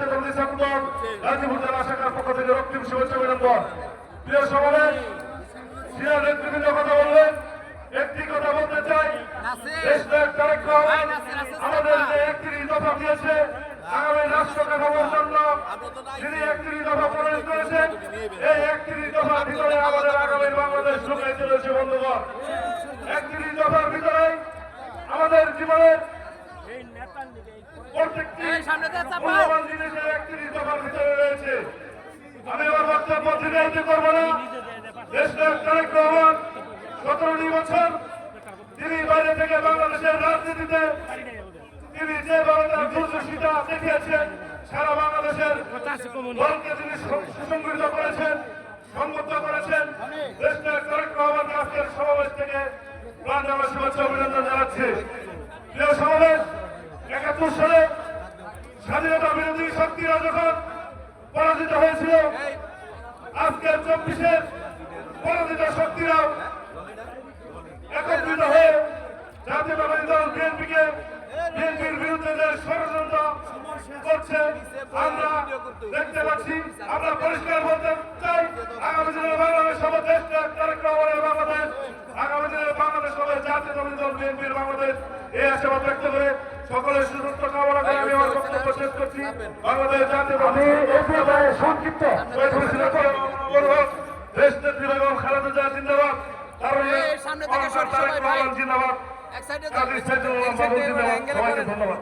জাতীয় কংগ্রেস ছাত্রদল গাজীপুর জেলা শাখার পক্ষ থেকে রক্তিম শুভেচ্ছা অভিনন্দন প্রিয় সমাবেশ সিনিয়র নেতৃবৃন্দ কথা বললেন একটি কথা বলতে চাই। দেশ নায়ক তারেক রহমান আমাদের যে একত্রিশ দফা দিয়েছে আগামী রাষ্ট্র কাঠামোর জন্য যিনি একত্রিশ দফা প্রণয়ন করেছেন এই একত্রিশ দফার ভিতরে আমাদের আগামী বাংলাদেশ ঢুকে চলেছে বন্ধুগণ। একত্রিশ দফার ভিতরে আমাদের জীবনের প্রত্যেকটি মূল্যবান জিনিসের একত্রিশ দফার ভিতরে রয়েছে বক্তব্য দীর্ঘায়িত করব না। দেশ নায়ক তারেক রহমান, সতেরোটি বছর তিনি বাইরে থেকে বাংলাদেশের রাজনীতিতে তিনি যেভাবে তার দূরদর্শিতা দেখিয়েছেন, সারা বাংলাদেশের দলকে তিনি সু- সুসংগঠিত করেছেন সংগত করেছেন। দেশ নায়ক তারেক রহমানকে আজকের সমাবেশ থেকে জানা শুভেচ্ছা অভিনন্দন জানাচ্ছি। প্রিয় সমাবেশ, একাত্তর সালে স্বাধীনতা বিরোধী শক্তিরা যখন পরাজিত হয়েছিল আজকের চব্বিশের পরাজিত শক্তিরাও একত্রিত হয়ে জাতীয়তাবাদী দল বিএনপিকে বিএনপির বিরুদ্ধে যে ষড়যন্ত্র করছে, আমরা দেখতে পাচ্ছি, আমরা পরিষ্কার বলতে চাই, আগামী দিনে বাংলাদেশ হবে দেশ তারেক বাংলাদেশ। আগামী দিনে বাংলাদেশ হবে জাতীয়তাবাদী দল বিএনপির বাংলাদেশ। এই আশাবাদ ব্যক্ত করে সকলের সুস্থ কামনা করে আমি আমার বক্তব্য শেষ করছি। বাংলাদেশ জাতীয়তাবাদী সংক্ষিপ্ত। দেশ নেত্রী বেগম খালেদা জিয়া জিন্দাবাদ। সামনে থেকে। জিন্দাবাদ। এক সাইডে ধন্যবাদ।